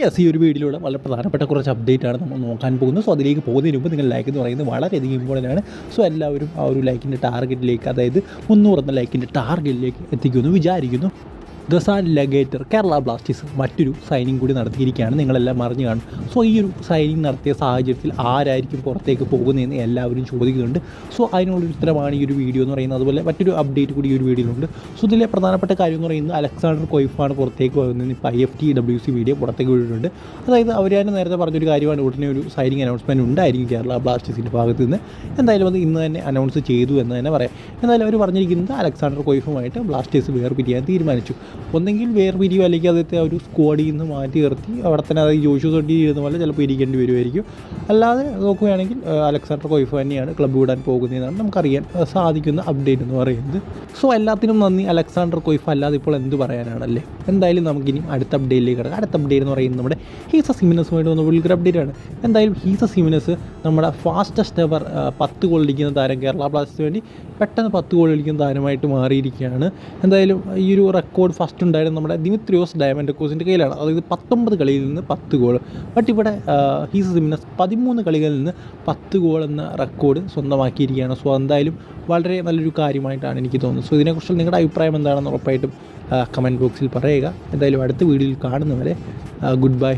Yes ഈ ഒരു വീഡിയോയിലൂടെ വളരെ പ്രധാനപ്പെട്ട കുറച്ച് അപ്ഡേറ്റ് ആണ് നമ്മൾ നോക്കാൻ പോകുന്നത്. സോ അതിലേക്ക് പോകുന്നതിന് മുമ്പ് നിങ്ങൾ ലൈക്ക് എന്ന് പറയുന്നത് വളരെയധികം ഇമ്പോർട്ടന്റ് ആണ്. സോ എല്ലാവരും ആ ഒരു ലൈക്കിന്റെ ടാർഗറ്റിലേക്ക് അതായത് മുന്നൂറ് എന്ന ലൈക്കിന്റെ ടാർഗറ്റിലേക്ക് എത്തിക്കുമെന്ന് വിചാരിക്കുന്നു. ദസാൻ ലഗേറ്റർ കേരള ബ്ലാസ്റ്റേഴ്സ് മറ്റൊരു സൈനിങ് കൂടി നടത്തിയിരിക്കുകയാണ്. നിങ്ങളെല്ലാം അറിഞ്ഞു കാണും. സോ ഈ ഒരു സൈനിങ് നടത്തിയ സാഹചര്യത്തിൽ ആരായിരിക്കും പുറത്തേക്ക് പോകുന്നതെന്ന് എല്ലാവരും ചോദിക്കുന്നുണ്ട്. സോ അതിനുള്ളൊരു ഉത്തരമാണ് ഈ ഒരു വീഡിയോ എന്ന് പറയുന്നത്. അതുപോലെ മറ്റൊരു അപ്ഡേറ്റ് കൂടി ഈ ഒരു വീഡിയോയിലുണ്ട് സോ ഇതിലെ പ്രധാനപ്പെട്ട കാര്യം എന്ന് പറയുന്നത് അലക്സാണ്ടർ കൊയ്ഫാണ് പുറത്തേക്ക് പോകുന്നത് ഇപ്പോൾ I F T W C video പുറത്തേക്ക് വിട്ടിട്ടുണ്ട്. അതായത് അവർ തന്നെ നേരത്തെ പറഞ്ഞൊരു കാര്യമാണ്. ഉടനെ ഒരു സൈനിങ് അനൗൺസ്മെന്റ് ഉണ്ടായിരിക്കും കേരള ബ്ലാസ്റ്റേഴ്സിന്റെ ഭാഗത്ത് നിന്ന്. എന്തായാലും അത് ഇന്ന് തന്നെ അനൗൺസ് ചെയ്തു എന്ന് തന്നെ പറയാം. എന്തായാലും അവർ പറഞ്ഞിരിക്കുന്നത് അലക്സാണ്ടർ കൊയ്ഫുമായിട്ട് ബ്ലാസ്റ്റേഴ്സ് വേർപിരിയാൻ തീരുമാനിച്ചു. ഒന്നെങ്കിൽ വേർപിരിയോ അല്ലെങ്കിൽ അദ്ദേഹത്തെ ആ ഒരു സ്ക്വാഡിൽ നിന്ന് മാറ്റി നിർത്തി അവിടെ തന്നെ അതായത് ജോഷു തൊട്ടി ഇരുന്ന പോലെ ചിലപ്പോൾ ഇരിക്കേണ്ടി വരുമായിരിക്കും. അല്ലാതെ നോക്കുകയാണെങ്കിൽ അലക്സാണ്ടർ കൊയ്ഫ് തന്നെയാണ് ക്ലബ്ബ് വിടാൻ പോകുന്നതെന്നാണ് നമുക്കറിയാൻ സാധിക്കുന്ന അപ്ഡേറ്റ് എന്ന് പറയുന്നത്. സോ എല്ലാത്തിനും നന്ദി. അലക്സാണ്ടർ കൊയ്ഫ് അല്ലാതെ ഇപ്പോൾ എന്ത് പറയാനാണല്ലേ? എന്തായാലും നമുക്കിനി അടുത്ത അപ്ഡേറ്റിലേക്ക് കിടക്കാം. അടുത്ത അപ്ഡേറ്റ് എന്ന് പറയുന്നത് നമ്മുടെ ഹീസ സിമിനസുമായിട്ട് വന്ന വലിയൊരു അപ്ഡേറ്റ് ആണ്. എന്തായാലും ഹീസ സിമിനസ് നമ്മുടെ ഫാസ്റ്റസ്റ്റ് എവർ പത്ത് ഗോൾ അടിക്കുന്ന താരം കേരള ബ്ലാസ്റ്റേഴ്സിന് വേണ്ടി പെട്ടെന്ന് പത്ത് ഗോൾ അടിക്കുന്ന താരമായിട്ട് മാറിയിരിക്കുകയാണ്. എന്തായാലും ഈ ഒരു റെക്കോർഡ് ഫസ്റ്റ് ഉണ്ടായിരുന്നത് നമ്മുടെ ദിമിത്രിയോസ് ഡയമണ്ട് കോസിന്റെ കയ്യിലാണ്. അതായത് പത്തൊമ്പത് കളിയിൽ നിന്ന് പത്ത് ഗോൾ. ബട്ട് ഇവിടെ ഹീസ് സിമിനസ് പതിമൂന്ന് കളികളിൽ നിന്ന് പത്ത് ഗോൾ എന്ന റെക്കോർഡ് സ്വന്തമാക്കിയിരിക്കുകയാണ്. സോ എന്തായാലും വളരെ നല്ലൊരു കാര്യമായിട്ടാണ് എനിക്ക് തോന്നുന്നത്. സോ ഇതിനെക്കുറിച്ച് നിങ്ങളുടെ അഭിപ്രായം എന്താണെന്ന് ഉറപ്പായിട്ടും കമന്റ് ബോക്സിൽ പറയുക. എന്തായാലും അടുത്ത വീഡിയോയിൽ കാണുന്നവരെ ഗുഡ് ബൈ